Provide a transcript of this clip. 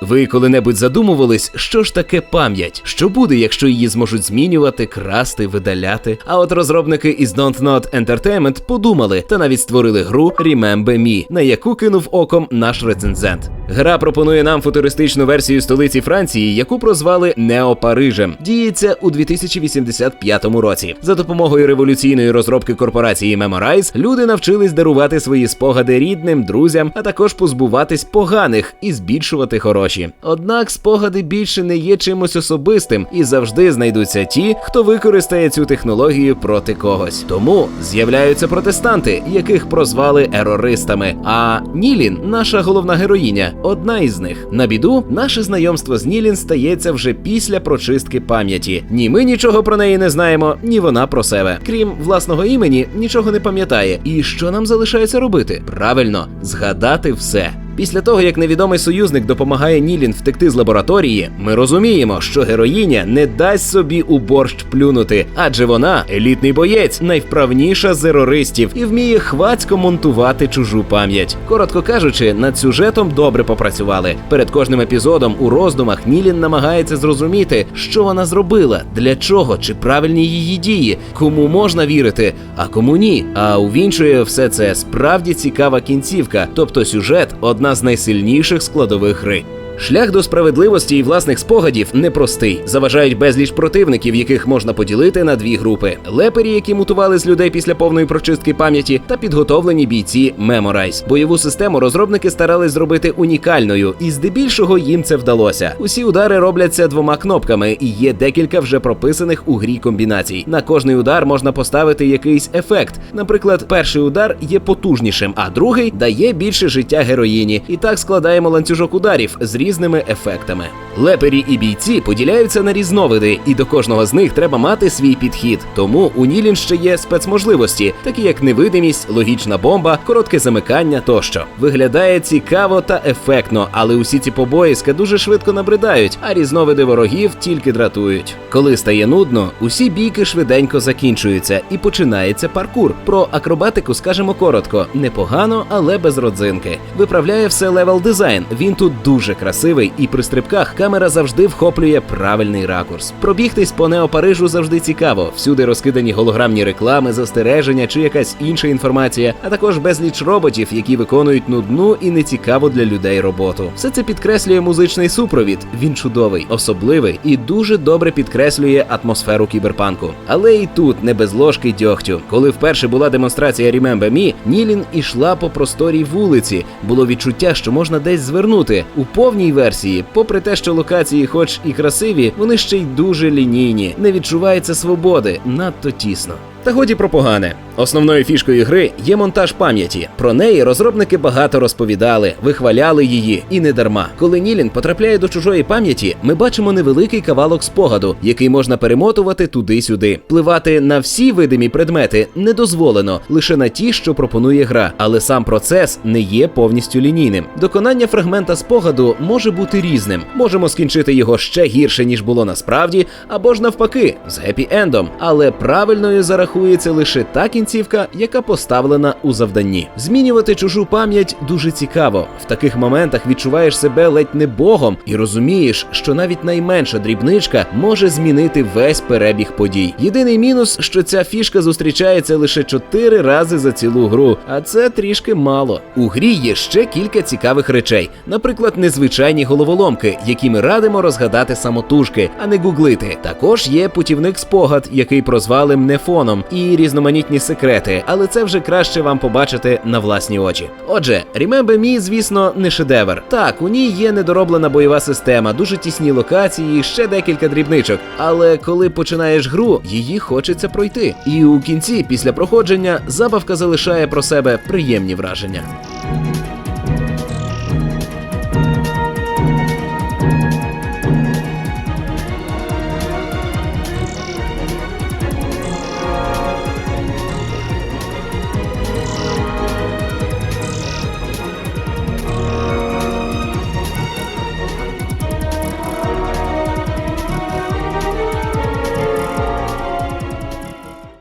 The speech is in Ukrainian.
Ви коли-небудь задумувались, що ж таке пам'ять? Що буде, якщо її зможуть змінювати, красти, видаляти? А от розробники із Don't Not Entertainment подумали та навіть створили гру Remember Me, на яку кинув оком наш рецензент. Гра пропонує нам футуристичну версію столиці Франції, яку прозвали Нео Парижем. Діється у 2085 році. За допомогою революційної розробки корпорації Memorize люди навчились дарувати свої спогади рідним, друзям, а також позбуватись поганих і збільшувати хороші. Однак спогади більше не є чимось особистим і завжди знайдуться ті, хто використає цю технологію проти когось. Тому з'являються протестанти, яких прозвали ерористами. А Нілін, наша головна героїня, одна із них. На біду, наше знайомство з Нілін стається вже після прочистки пам'яті. Ні ми нічого про неї не знаємо, ні вона про себе. Крім власного імені, нічого не пам'ятає. І що нам залишається робити? Правильно, згадати все. Після того, як невідомий союзник допомагає Нілін втекти з лабораторії, ми розуміємо, що героїня не дасть собі у борщ плюнути, адже вона елітний боєць, найвправніша з ерористів і вміє хвацько монтувати чужу пам'ять. Коротко кажучи, над сюжетом добре попрацювали. Перед кожним епізодом у роздумах Нілін намагається зрозуміти, що вона зробила, для чого, чи правильні її дії, кому можна вірити, а кому ні. А увінчує все це справді цікава кінцівка, тобто сюжет одна з найсильніших складових гри. Шлях до справедливості і власних спогадів непростий. Заважають безліч противників, яких можна поділити на дві групи: лепері, які мутували з людей після повної прочистки пам'яті, та підготовлені бійці Memorize. Бойову систему розробники старались зробити унікальною, і здебільшого їм це вдалося. Усі удари робляться двома кнопками, і є декілька вже прописаних у грі комбінацій. На кожний удар можна поставити якийсь ефект. Наприклад, перший удар є потужнішим, а другий дає більше життя героїні. І так складаємо ланцюжок ударів з різними ефектами. Лепері і бійці поділяються на різновиди, і до кожного з них треба мати свій підхід. Тому у Нілін ще є спецможливості, такі як невидимість, логічна бомба, коротке замикання тощо. Виглядає цікаво та ефектно, але усі ці побоїська дуже швидко набридають, а різновиди ворогів тільки дратують. Коли стає нудно, усі бійки швиденько закінчуються і починається паркур. Про акробатику скажемо коротко, непогано, але без родзинки. Виправляє все левел дизайн. Він тут дуже красивий, і при стрибках камера завжди вхоплює правильний ракурс. Пробігтись по Нео Парижу завжди цікаво. Всюди розкидані голограмні реклами, застереження чи якась інша інформація, а також безліч роботів, які виконують нудну і нецікаву для людей роботу. Все це підкреслює музичний супровід. Він чудовий, особливий і дуже добре підкреслює атмосферу кіберпанку. Але і тут не без ложки дьогтю. Коли вперше була демонстрація Remember Me, Нілін ішла по просторій вулиці. Було відчуття, що можна десь звернути. У повній версії, попри те, що локації, хоч і красиві, вони ще й дуже лінійні. Не відчувається свободи, надто тісно. Та годі про погане. Основною фішкою гри є монтаж пам'яті. Про неї розробники багато розповідали, вихваляли її, і не дарма. Коли Нілін потрапляє до чужої пам'яті, ми бачимо невеликий кавалок спогаду, який можна перемотувати туди-сюди. Пливати на всі видимі предмети не дозволено, лише на ті, що пропонує гра. Але сам процес не є повністю лінійним. Доконання фрагмента спогаду може бути різним. Можемо скінчити його ще гірше, ніж було насправді, або ж навпаки, з гепі-ендом. Але правильною зарахується лише та кінцівка, яка поставлена у завданні. Змінювати чужу пам'ять дуже цікаво. В таких моментах відчуваєш себе ледь не богом і розумієш, що навіть найменша дрібничка може змінити весь перебіг подій. Єдиний мінус, що ця фішка зустрічається лише чотири рази за цілу гру, а це трішки мало. У грі є ще кілька цікавих речей, наприклад, незвичайні головоломки, які ми радимо розгадати самотужки, а не гуглити. Також є путівник спогад, який прозвали мнефоном, і різноманітні секрети, але це вже краще вам побачити на власні очі. Отже, Remember Me, звісно, не шедевр. Так, у ній є недороблена бойова система, дуже тісні локації, ще декілька дрібничок. Але коли починаєш гру, її хочеться пройти. І у кінці, після проходження, забавка залишає про себе приємні враження.